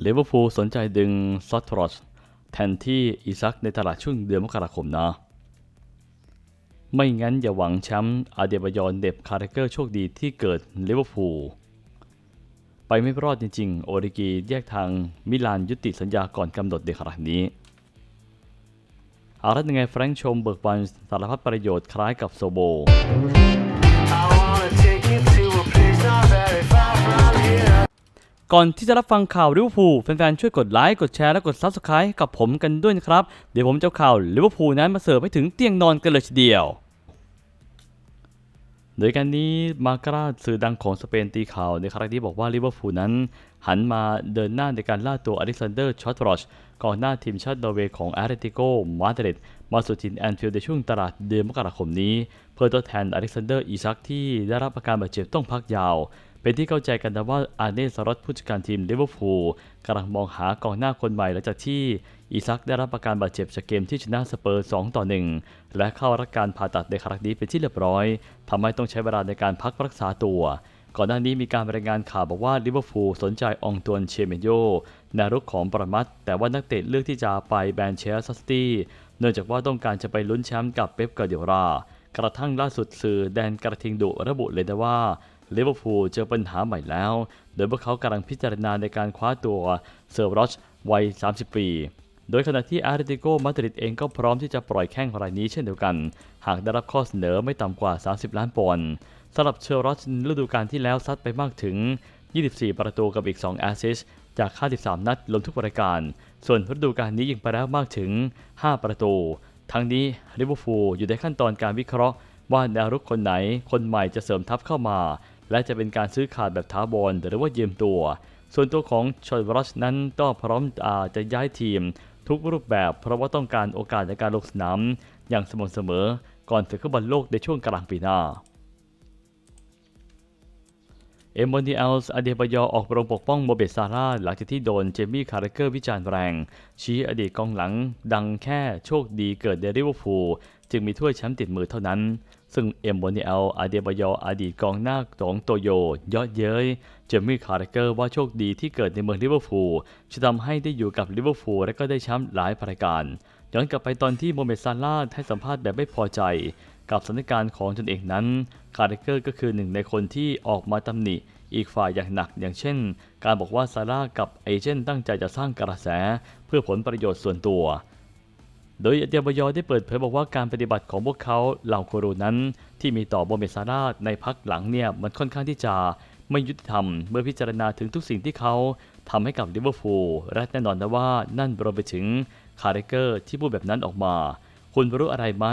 เลเวอร์พูลสนใจดึงซอตทรอชแทนที่อีซักในตลาดช่วงเดือนมกราคมนะ ไม่งั้นอย่าหวังแชมป์อาเดบยอนเด็บคาร์เกอร์โชคดีที่เกิดลิเวอร์พูลไปไม่รอดจริงๆ โอริกีแยกทางมิลานยุติสัญญาก่อนกำหนดในขณะนี้ อาละยังไงแฟรงค์ชมเบิกบานสารพัดประโยชน์คล้ายกับโซโบ ก่อนที่จะรับฟังข่าวลิเวอร์พูลแฟนๆ ช่วยกดไลค์ กดแชร์ และกด Subscribe กับผมกันด้วยนะครับ เดี๋ยวผมจะข่าวลิเวอร์พูลนั้นมาเสิร์ฟให้ถึงเตียงนอนกันเลยทีเดียว โดยการนี้มาการาสื่อดังของสเปนตีข่าวในครั้งนี้บอกว่าลิเวอร์พูลนั้น หันมาเดินหน้าในการล่าตัวอเล็กซานเดอร์ชอตรอชกองหน้าทีมชาตินอร์เวย์ของแอตเลติโกมาดริดมาสู่ทินแอนฟิลด์ในช่วงตลาดเดือนมกราคมนี้ เพื่อทดแทนอเล็กซานเดอร์อีซักที่ได้รับอาการบาดเจ็บต้องพักยาว เป็นที่เข้าใจกันนะว่าอาร์เน่สล็อตผู้จัดการทีมลิเวอร์พูลกำลังมองหากองหน้าคนใหม่หลังจากที่อีซักได้รับอาการบาดเจ็บจากเกมที่ชนะสเปอร์2ต่อ1และเข้ารับการผ่าตัดในครั้งนี้เป็นที่เรียบร้อยทำให้ต้องใช้เวลาในการพักรักษาตัวก่อนหน้านี้มีการรายงานข่าวบอกว่าลิเวอร์พูลสนใจองตวนเชเมโยแนวรุกของปรมัตแต่ว่านักเตะเลือกที่จะไปแบนเชสซัสตี้เนื่องจากว่าต้องการจะไปลุ้นแชมป์กับเป๊ปกาเดียรา กระทั่งล่าสุดสื่อแดนกระทิงดุระบุเลยนะว่าลิเวอร์พูลเจอปัญหาใหม่แล้ว โดยพวกเขากำลังพิจารณาในการคว้าตัวเซอร์รอชวัย 30 ปี โดยขณะที่อาร์ติโกมาดริดเองก็พร้อมที่จะปล่อยแข้งรายนี้เช่นเดียวกัน หากได้รับข้อเสนอไม่ต่ำกว่า 30 ล้านปอนด์สำหรับเชอร์รอชฤดูกาลที่แล้วซัดไปมากถึง 24 ประตูกับอีก 2 แอสซิสจาก53นัดรวมทุกรายการ ส่วนฤดูกาลนี้ยิงไปแล้วมากถึง 5 ประตู ทั้งนี้ลิเวอร์พูลอยู่ในขั้นตอนการวิเคราะห์ ว่าแนวรุกคนไหนคนใหม่จะเสริมทัพเข้ามา และจะเป็นการซื้อขาดแบบท้าบอลหรือว่ายืมตัว ส่วนตัวของชอยวรัชนั้นต้องพร้อมอาจะย้ายทีม ทุกรูปแบบ เพราะว่าต้องการโอกาสในการลงสนามอย่างสม่ำเสมอ ก่อนศึกฟุตบอลโลกในช่วงกลางปีหน้า เอมบอนดีเอลส์อเดบายอออกโปรปกป้องโมเบตซาร่าหลังจากที่โดนเจมี่คาร์เรเกอร์วิจารณ์แรง ชี้อดีตกองหลังดังแค่โชคดีเกิดเดริเวอร์พูลจึงมีถ้วยแชมป์ติดมือเท่านั้น ซึ่งเอมบอนดีเอลอเดบายออดีตกองหน้าของโตโยยอดเย้ยเจมี่คาร์เรเกอร์ว่าโชคดีที่เกิดในเมืองลิเวอร์พูลจะทำให้ได้อยู่กับลิเวอร์พูลและก็ได้แชมป์หลายรายการย้อนกลับไปตอนที่โมเมดซาร่าให้สัมภาษณ์แบบไม่พอใจ กับสถานการณ์ของตนเองนั้นคาร์เรเกอร์ก็คือหนึ่งในคนที่ออกมาตำหนิอีกฝ่ายอย่างหนักอย่างเช่น การบอกว่าซาร่ากับเอเจนต์ตั้งใจจะสร้างกระแสเพื่อผลประโยชน์ส่วนตัว โดยเดียบยอได้เปิดเผยบอกว่าการปฏิบัติของพวกเขาเหล่าโครูนั้น ที่มีต่อโบเมซาร่าในพักหลังเนี่ยมันค่อนข้างที่จะไม่ยุติธรรมเมื่อพิจารณาถึงทุกสิ่งที่เขาทำให้กับลิเวอร์พูลและแน่นอนนะว่านั่นรวมไปถึงคาร์เรเกอร์ที่พูดแบบนั้นออกมา คุณรู้อะไรไหม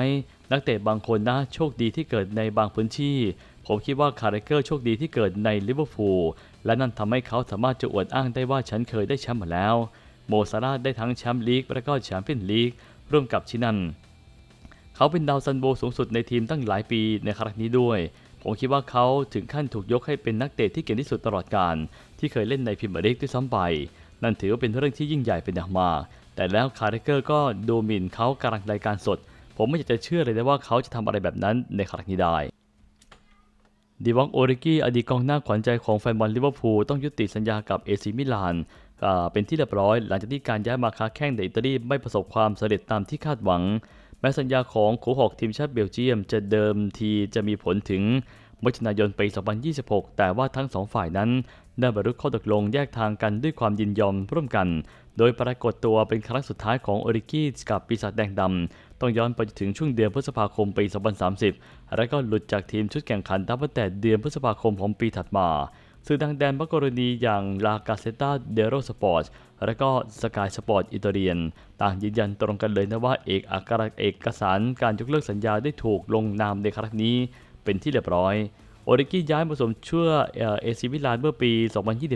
นักเตะบางคนนะโชคดีที่เกิดในบางพื้นที่ ผมคิดว่าคาร์เรเกอร์โชคดีที่เกิดในลิเวอร์พูลและนั่นทำให้เขาสามารถจะอวดอ้างได้ว่าฉันเคยได้แชมป์มาแล้ว โมซาร่าได้ทั้งแชมป์ลีกและก็แชมเปี้ยนลีกร่วมกับชินันเขาเป็นดาวซันโบสูงสุดในทีมตั้งหลายปีในครั้งนี้ด้วย ผมคิดว่าเขาถึงขั้นถูกยกให้เป็นนักเตะที่เก่งที่สุดตลอดกาลที่เคยเล่นในพรีเมียร์ลีกด้วยซ้ำไป นั่นถือว่าเป็นเรื่องที่ยิ่งใหญ่เป็นอย่างมาก แต่แล้วคาร์เรเกอร์ก็ดูหมิ่นเขากลางรายการสด ผมไม่อยากจะเชื่อเลยนะว่าเขาจะทำอะไรแบบนั้นในครั้งนี้ได้ดีวองโอริกี้อดีตกองหน้าขวัญใจของแฟนบอลลิเวอร์พูลต้องยุติสัญญากับเอซิมิลานเป็นที่เรียบร้อย หลังจากที่การย้ายมาค้าแข้งในอิตาลีไม่ประสบความสำเร็จตามที่คาดหวัง แม้สัญญาของโขหอกทีมชาติเบลเยียมจะเดิมทีจะมีผลถึง มิถุนายนปี 2026 แต่ว่าทั้งสองฝ่ายนั้นได้บรรลุข้อตกลงแยกทางกันด้วยความยินยอมร่วมกัน โดยปรากฏตัวเป็นครั้งสุดท้ายของโอริกี้กับปีศาจแดงดำ ต้องย้อนไปถึงช่วงเดือนพฤษภาคมปี 2030 และก็หลุดจากทีมชุดแข่งขันตั้งแต่เดือนพฤษภาคมของปีถัดมาสื่อดังแดนบักกรณีอย่างลากาเซตาเดโรสปอร์ตและก็สกายสปอร์ตอิตาเลียน ต่างยืนยันตรงกันเลยนะว่าเอกอัครเอกสารการยกเลิกสัญญาได้ถูกลงนามในครั้งนี้ เป็นที่เรียบร้อย โอริกี้ย้ายมาสวมชั่วเอซิมิลานเมื่อปี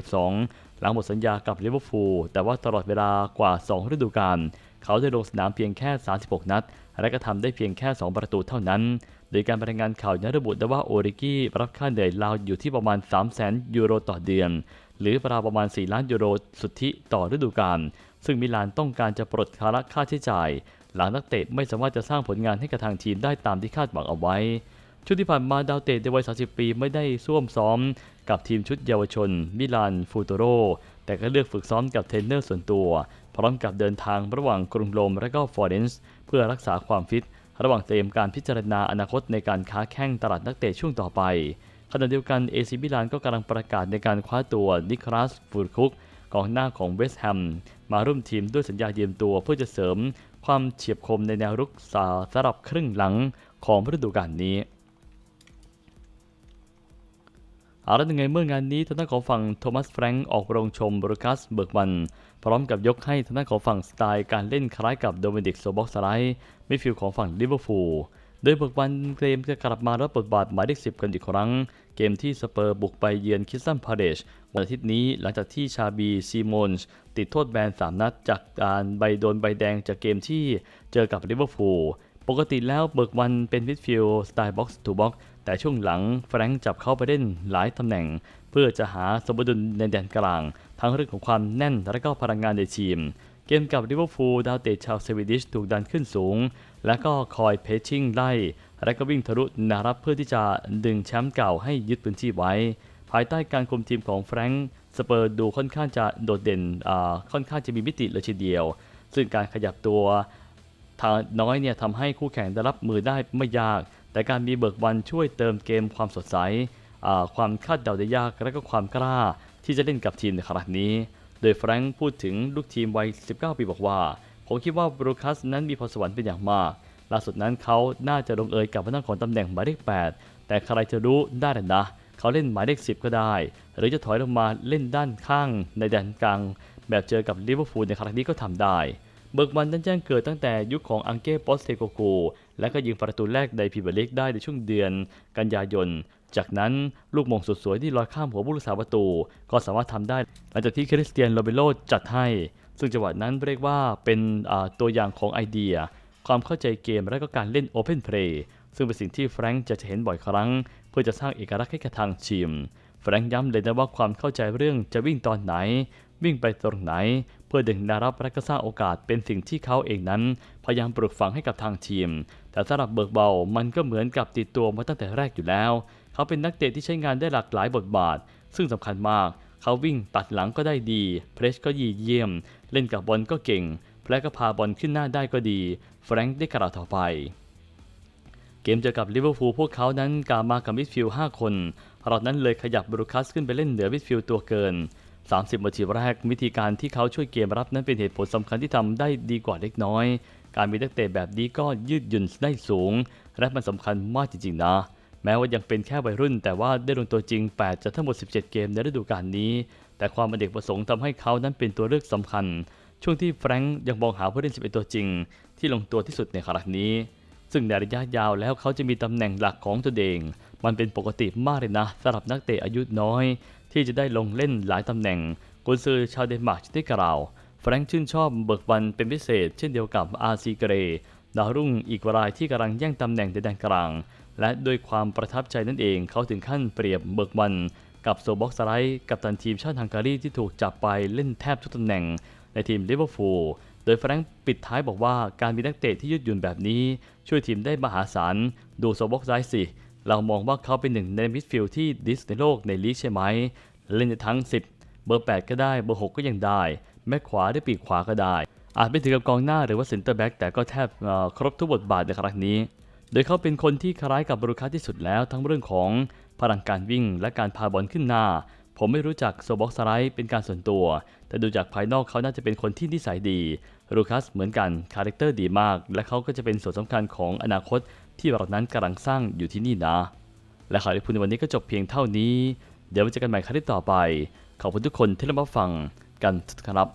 2022 หลังหมดสัญญากับลิเวอร์พูลแต่ว่าตลอดเวลากว่า 2 ฤดูกาลเขาได้ลงสนามเพียงแค่ 36 นัด และก็ทำได้เพียงแค่ 2 ประตูเท่านั้น โดยการรายงานข่าวยังระบุได้ว่าโอริกี้รับค่าเหนื่อยราวอยู่ที่ประมาณ 300,000 ยูโรต่อเดือน หรือราวประมาณ 4 ล้านยูโรสุทธิต่อฤดูกาล ซึ่งมิลานต้องการจะปลดภาระค่าใช้จ่าย หลังนักเตะไม่สามารถจะสร้างผลงานให้กับทางทีมได้ตามที่คาดหวังเอาไว้ ช่วงที่ผ่านมาดาวเตะในวัย 30 ปีไม่ได้ซ่วมซ้อมกับทีมชุดเยาวชน มิลานฟูโตโร แต่ก็เลือกฝึกซ้อมกับเทรนเนอร์ส่วนตัว พร้อมกับเดินทางระหว่างกรุงโรมและก็ฟลอเรนซ์เพื่อรักษาความฟิต ระหว่างเตรียมการพิจารณาอนาคตในการค้าแข่งตลาดนักเตะช่วงต่อไปขณะเดียวกันเอซิมิลานก็กำลังประกาศในการคว้าตัวนิคลัสฟูลคุกกองหน้าของเวสต์แฮมมาร่วมทีมด้วยสัญญาเยืมตัวเพื่อจะเสริมความเฉียบคมในแนวรุกสาสำหรับครึ่งหลังของฤดูกาลนี้ เอาละยังไงเมื่องานนี้ทางด้านของฝั่งโทมัสแฟรงก์ออกโรงชมบรูคัสเบิร์กมัน พร้อมกับยกให้ทางด้านของฝั่งสไตล์การเล่นคล้ายกับโดมินิกโซบ็อกสไลด์มิดฟิลด์ของฝั่งลิเวอร์พูลโดยเบิร์กมันเกมจะกลับมารับบทบาทหมายเลขสิบกันอีกครั้ง เกมที่สเปอร์บุกไปเยือนคิสตันพาเดชวันอาทิตย์นี้หลังจากที่ชาบีซีโมนส์ติดโทษแบน 3 นัด จากการใบโดนใบแดงจากเกมที่เจอกับลิเวอร์พูลปกติแล้วเบิร์กวันเป็นมิดฟิลด์สไตล์บ็อกซ์ทูบ็อกซ์ แต่ช่วงหลังแฟรงค์จับเข้าไปเล่นหลายตำแหน่ง เพื่อจะหาสมดุลในแดนกลาง ทั้งเรื่องของความแน่นและก็พลังงานในทีม เกมกับลิเวอร์พูลดาวเตะชาวสวีดิชถูกดันขึ้นสูง และก็คอยเพชชิ่งไล่ และก็วิ่งทะลุนารับเพื่อที่จะดึงแชมป์เก่าให้ยึดพื้นที่ไว้ ภายใต้การคุมทีมของแฟรงค์สเปอร์ดูค่อนข้างจะโดดเด่นค่อนข้างจะมีมิติเลยทีเดียว ซึ่งการขยับตัวทางน้อยเนี่ยทำให้คู่แข่งได้รับมือได้ไม่ยาก แต่การมีเบิกวันช่วยเติมเกมความสดใส ความคาดเดาได้ยากและก็ความกล้าที่จะเล่นกับทีมในครั้งนี้ โดยแฟรงค์พูดถึงลูกทีมวัย 19 ปีบอกว่า ผมคิดว่าบรูคัสนั้นมีพรสวรรค์เป็นอย่างมากล่าสุดนั้นเขาน่าจะลงเอยกับพนักของตำแหน่งหมายเลข 8 แต่ใครจะรู้ได้แต่นะ เขาเล่นหมายเลข 10 ก็ได้ หรือจะถอยลงมาเล่นด้านข้างในแดนกลาง แบบเจอกับลิเวอร์พูลในครั้งนี้ก็ทำได้ เบิกมันนั้นแจ้งเกิดตั้งแต่ยุคของอังเก้ปอสเทโกโก และก็ยิงประตูแรกในพรีเมียร์ลีกได้ในช่วงเดือน กันยายน จากนั้นลูกมงสุดสวยที่ลอยข้ามหัวผู้รักษาประตู ก็สามารถทำได้ หลังจากที่คริสเตียนโรเบโลจัดให้ ซึ่งจังหวะนั้นเรียกว่าเป็นตัวอย่างของไอเดีย ความเข้าใจเกมและก็การเล่น Open Play ซึ่งเป็นสิ่งที่แฟรงค์จะเห็นบ่อยครั้ง เพื่อจะสร้างเอกลักษณ์ให้กับทางทีมแฟรงค์ย้ำเลยนะว่าความเข้าใจเรื่องจะวิ่งตอนไหน วิ่งไปตรงไหน เพื่อดึงแนวรับและก็สร้างโอกาสเป็นสิ่งที่เขาเองนั้น พยายามปลูกฝังให้กับทางทีม แต่สำหรับเบิร์กเบา มันก็เหมือนกับติดตัวมาตั้งแต่แรกอยู่แล้ว เขาเป็นนักเตะที่ใช้งานได้หลากหลายบทบาท ซึ่งสำคัญมาก เขาวิ่งตัดหลังก็ได้ดี เพรสก็ยีเยี่ยม เล่นกับบอลก็เก่ง และก็พาบอลขึ้นหน้าได้ก็ดี แฟรงค์ได้กล่าวต่อไปเกมเจอกับลิเวอร์พูลพวกเขานั้นกามากับมิดฟิลด์5คนเรานั้นเลยขยับบรูคัสขึ้นไปเล่นเหนือมิดฟิลด์ตัวเกิน 30นาทีแรกวิธีการที่เขาช่วยเกมรับนั้นเป็นเหตุผลสำคัญที่ทำได้ดีกว่าเล็กน้อย การมีนักเตะแบบนี้ก็ยืดหยุ่นได้สูง และมันสำคัญมากจริงๆนะแม้ว่ายังเป็นแค่วัยรุ่น แต่ว่าได้ลงตัวจริง 8จากทั้งหมด 17 เกมในฤดูกาลนี้ แต่ความเป็นเด็กประสงค์ทำให้เขานั้นเป็นตัวเลือกสำคัญ ช่วงที่แฟรงค์ยังมองหาผู้เล่น 11 ตัวจริง ที่ลงตัวที่สุดในครั้งนี้ ซึ่งในระยะยาวแล้วเขาจะมีตำแหน่งหลักของตัวเอง มันเป็นปกติมากเลยนะสำหรับนักเตะอายุน้อย ที่จะได้ลงเล่นหลายตำแหน่งกุนซือชาวเดนมาร์กได้กล่าวแฟรงค์ชื่นชอบเบิร์กวันเป็นพิเศษ เช่นเดียวกับอาร์ซีเกรดาวรุ่งอีกรายที่กำลังแย่งตำแหน่งในแดนกลาง และด้วยความประทับใจนั่นเองเขาถึงขั้นเปรียบเบิร์กวันกับโซบ็อกสไลด์กับตันทีมชาติฮังการีที่ถูกจับไปเล่นแทบทุกตำแหน่งในทีมลิเวอร์พูลโดยแฟรงค์ปิดท้ายบอกว่าการมีนักเตะที่ยืดหยุ่นแบบนี้ ช่วยทีมได้มหาศาล ดูโซบ็อกไซด์สิ เรามองว่าเขาเป็นหนึ่งในมิดฟิลด์ที่ดิสในโลกในลีกใช่ไหม เล่นทั้ง 10 เบอร์ 8 ก็ได้ เบอร์ 6 ก็ยังได้ แม็กขวาได้ปีกขวาก็ได้ อาจไม่ถึงกับกองหน้าหรือว่าเซนเตอร์แบ็กแต่ก็แทบครบทุกบทบาทในครั้งนี้ โดยเขาเป็นคนที่คล้ายกับบรูคัสที่สุดแล้วทั้งเรื่องของพลังการวิ่งและการพาบอลขึ้นหน้า ผมไม่รู้จักโซบ็อกสไลด์เป็นการส่วนตัว แต่ดูจากภายนอกเขาน่าจะเป็นคนที่นิสัยดีรูคัสเหมือนกัน คาแรคเตอร์ดีมาก และเขาก็จะเป็นส่วนสำคัญของอนาคต ที่เรานั้นกำลังสร้างอยู่ที่นี่นะ และข่าวที่พูดในวันนี้ก็จบเพียงเท่านี้ เดี๋ยวไว้เจอกันใหม่ครั้งที่ต่อไป ขอบคุณทุกคนที่รับฟังกันครับ